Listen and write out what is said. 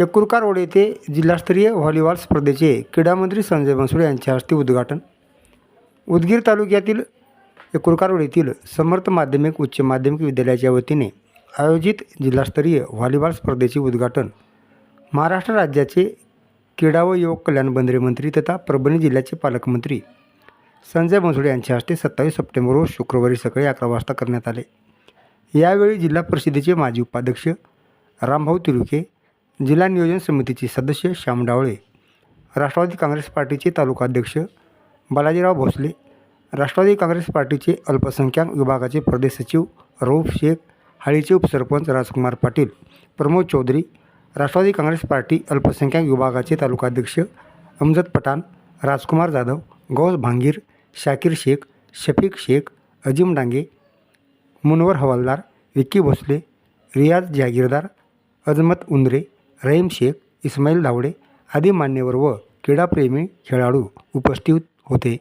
एकुरकार road येथे जिल्हास्तरीय volleyball स्पर्धेचे क्रीडामंत्री संजय बनसोडे यांच्या हस्ते उद्घाटन. उदगीर तालुक्यातील एकुरकार रोड येथील समर्थ माध्यमिक उच्च माध्यमिक विद्यालयाच्या वतीने आयोजित जिल्हास्तरीय व्हॉलीबॉल स्पर्धेचे उद्घाटन. महाराष्ट्र राज्याचे क्रीडा व युवक कल्याण बंदरे मंत्री तथा परभणी जिल्ह्याचे पालकमंत्री संजय बनसोडे यांच्या हस्ते सत्तावीस सप्टेंबर रोज शुक्रवारी सकाळी अकरा वाजता करण्यात आले. यावेळी जिल्हा परिषदेचे माजी उपाध्यक्ष रामभाऊ तिरुके जिल्हा नियोजन समितीचे सदस्य श्याम डावळे राष्ट्रवादी काँग्रेस पार्टीचे तालुकाध्यक्ष बालाजीराव भोसले राष्ट्रवादी काँग्रेस पार्टीचे अल्पसंख्याक विभागाचे प्रदेश सचिव रऊफ शेख हाळीचे उपसरपंच राजकुमार पाटील प्रमोद चौधरी राष्ट्रवादी काँग्रेस पार्टी अल्पसंख्याक विभागाचे तालुकाध्यक्ष अमजद पठाण राजकुमार जाधव गौस भांगीर शाकीर शेख शफीक शेख अजिम डांगे मुनवर हवालदार विक्की भोसले रियाज जहागीरदार अजमत उंद्रे रहीम शेख इस्माईल धावडे आदी मान्यवर व क्रीडाप्रेमी खेळाडू उपस्थित होते.